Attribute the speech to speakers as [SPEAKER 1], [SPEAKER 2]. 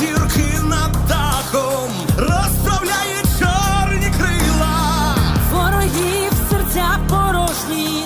[SPEAKER 1] зірки над дахом розправляє чорні крила,
[SPEAKER 2] ворогів серця порожні.